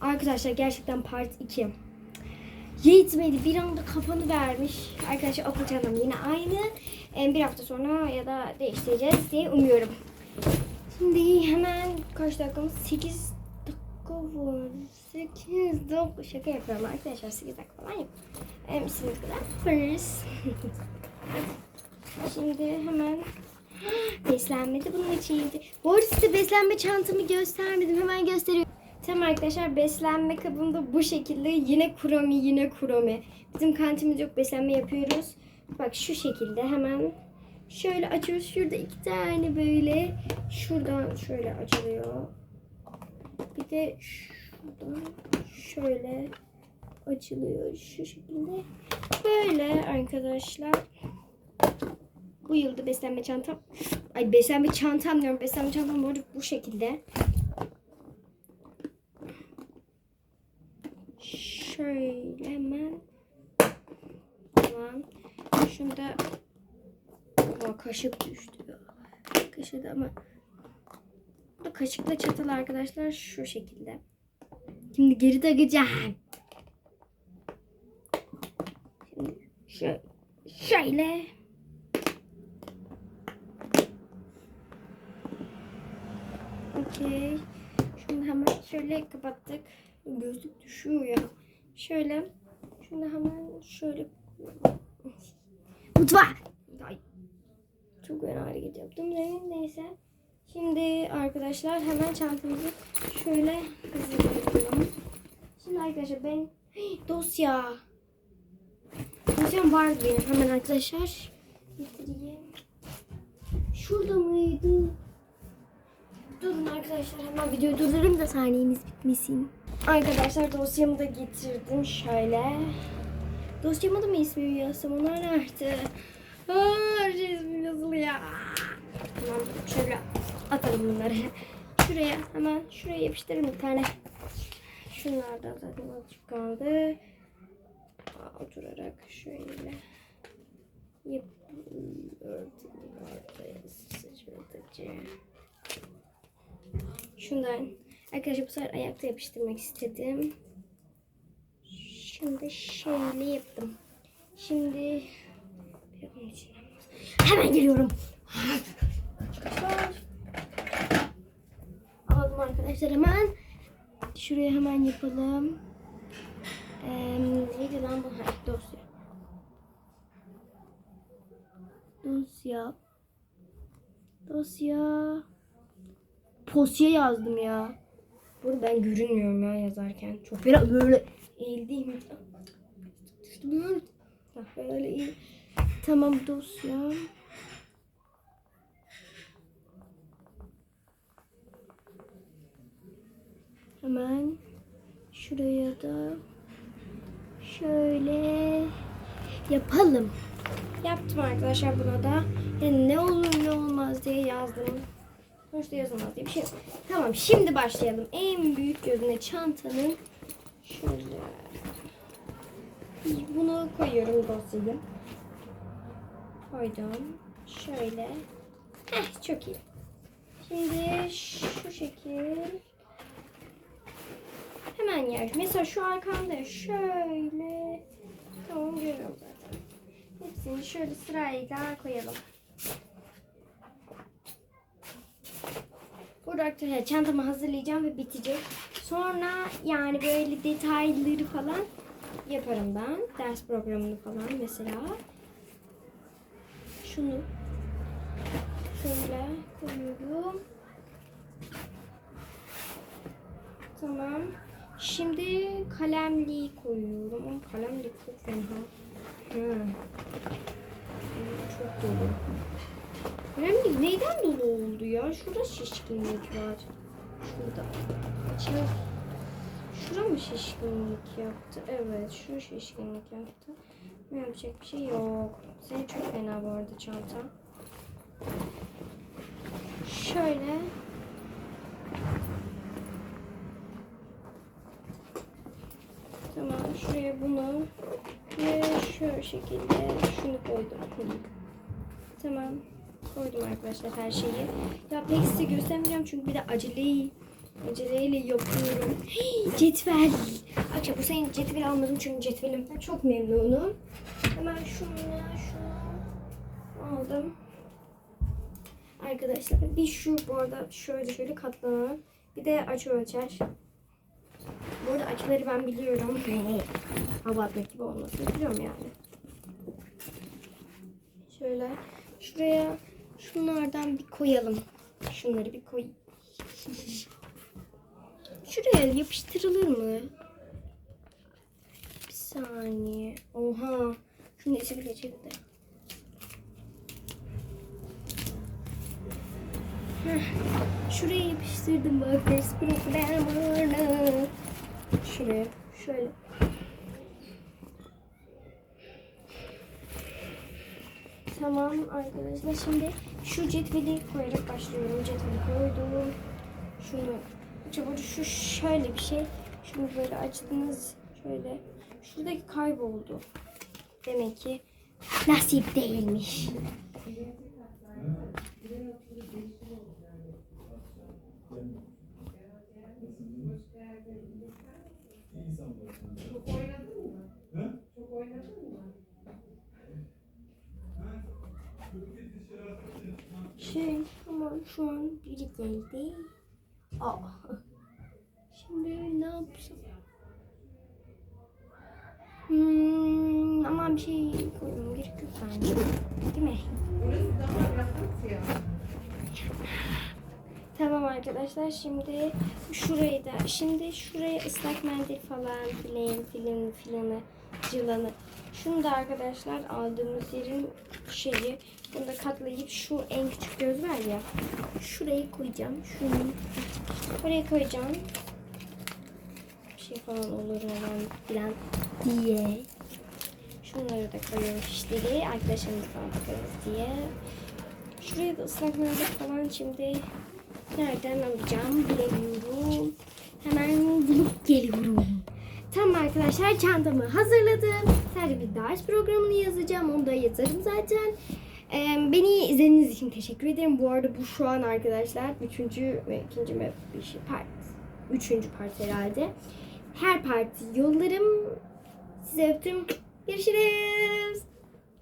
Arkadaşlar gerçekten part 2. Yetmedi. Bir anda kafanı vermiş. Arkadaşlar okul çantam yine aynı. Ee, Bir hafta sonra ya da değiştireceğiz diye umuyorum. Şimdi hemen kaç dakikamız? 8 dakika var. 8 dakika. Şaka yapıyorum arkadaşlar. 8 dakika falan yok. Em, sizin kadar yaparız. Şimdi hemen beslenmedi bunun içiydi. Bu arada size beslenme çantamı göstermedim. Hemen gösteriyorum. Tamam arkadaşlar beslenme kabında bu şekilde yine kuromi yine kuromi. Bizim kantinimiz yok beslenme yapıyoruz. Bak şu şekilde hemen şöyle açıyoruz. Şurada iki tane böyle şuradan şöyle açılıyor. Bir de şuradan şöyle açılıyor şu şekilde. Böyle arkadaşlar. Bu yılda beslenme çantam. Ay beslenme çantam diyorum. Beslenme çantam bu bu şekilde. Şöyle hemen. Tamam. Şunda Aa, kaşık düştü. Kaşık da ama bu kaşıkla çatal arkadaşlar şu şekilde. Şimdi geri takacağım. Şimdi şöyle, şöyle. Okey. Şimdi hemen şöyle kapattık. Gözlük düşüyor ya. Şöyle. Şimdi hemen şöyle. Mutfağa. Ay. Çok fena hareket yaptım. Ne- Neyse. Şimdi arkadaşlar hemen çantamızı şöyle hazırlayalım. Şimdi arkadaşlar ben dosya. Dosyam vardı benim hemen arkadaşlar. Getireyim. Şurada mıydı? Durun arkadaşlar hemen videoyu durdurayım da saniyemiz bitmesin. Arkadaşlar dosyamı da getirdim şöyle. Dosyamı da mı ismimi yazsam onlar nerede? Aa, her şey ismim yazılı ya. Tamam şöyle atalım bunları. Şuraya hemen şuraya yapıştırın bir tane. Şunlardan zaten azıcık kaldı. Oturarak şöyle yap örtülü ortaya. Şundan arkadaşlar bu sefer ayakta yapıştırmak istedim. Şimdi şöyle yaptım. Şimdi içinden hemen geliyorum. Aldım arkadaşlar hemen. Şuraya hemen yapalım. Ee, neydi lan bu? Dosya. Dosya. Dosya. Posya yazdım ya. Burada ben görünmüyorum ya yazarken. Çok biraz böyle eğildiğim. İşte böyle. Hah, Böyle eğil. Tamam dosya. Hemen şuraya da şöyle yapalım. Yaptım arkadaşlar buna da. Yani ne olur ne olmaz diye yazdım. Sonuçta yazılmaz diye bir şey. Tamam şimdi başlayalım. En büyük gözüne çantanın şöyle bunu koyuyorum dosyayı. Koydum. Şöyle. Heh çok iyi. Şimdi şu şekil hemen yer. Mesela şu arkamda şöyle tamam görüyorum zaten. Hepsini şöyle sırayla koyalım. Arkadaşlar çantamı hazırlayacağım ve bitecek. Sonra yani böyle detayları falan yaparım ben. Ders programını falan mesela. Şunu şöyle koyuyorum. Tamam. Şimdi kalemliği koyuyorum. Ama kalemlik çok fena. Hı. Çok dolu. Kalemlik neyden dolu oldu ya? Şurada şişkinlik var. Şurada. Şura mı şişkinlik yaptı? Evet, şu şişkinlik yaptı. Yapacak bir şey yok. Senin çok fena bu arada çanta. Şöyle. Tamam, şuraya bunu ve şu şekilde şunu koydum. Tamam. Koydum arkadaşlar her şeyi. Ya pek size göstermeyeceğim çünkü bir de aceleyi aceleyle yapıyorum. Hii, Cetvel. Akça bu senin cetvel almadım çünkü cetvelimden çok memnunum. Hemen şunu şunu aldım. Arkadaşlar bir şu bu arada şöyle şöyle katlanan. Bir de açı ölçer. Bu arada açıları ben biliyorum. Hava atmak gibi olmasını biliyorum yani. Şöyle şuraya şunlardan bir koyalım. Şunları bir koy. Şuraya yapıştırılır mı? Bir saniye. Oha. Bile çıktı. Heh. Şuraya yapıştırdım bak. Şuraya. Şöyle. Tamam arkadaşlar şimdi şu cetveli koyarak başlıyorum. Cetveli koydum. Şunu çabuk şu şöyle bir şey. Şunu böyle açtınız şöyle. Şuradaki kayboldu. Demek ki nasip değilmiş. Şey ama şu an biri geldi. Aa. Şimdi ne yapsam? Hmm, ama bir şey koymam gerek yok. Değil mi? Tamam arkadaşlar şimdi şurayı da şimdi şuraya ıslak mendil falan filan filan filanı cılanı. Şunu da arkadaşlar aldığımız yerin şeyi bunu da katlayıp şu en küçük göz var ya şuraya koyacağım. Şunu oraya koyacağım. Bir şey falan olur falan filan diye. Şunları da koyuyorum fişleri. Arkadaşlarımız falan bakarız diye. Şuraya da ıslak falan şimdi nereden alacağım bilemiyorum. Hemen bulup geliyorum. Tamam arkadaşlar çantamı hazırladım. Sadece bir ders programını yazacağım. Onu da yazarım zaten. Ee, beni izlediğiniz için teşekkür ederim. Bu arada bu şu an arkadaşlar üçüncü ve ikinci mi bir şey part. Üçüncü part herhalde. Her parti yollarım. Size öptüm. Görüşürüz.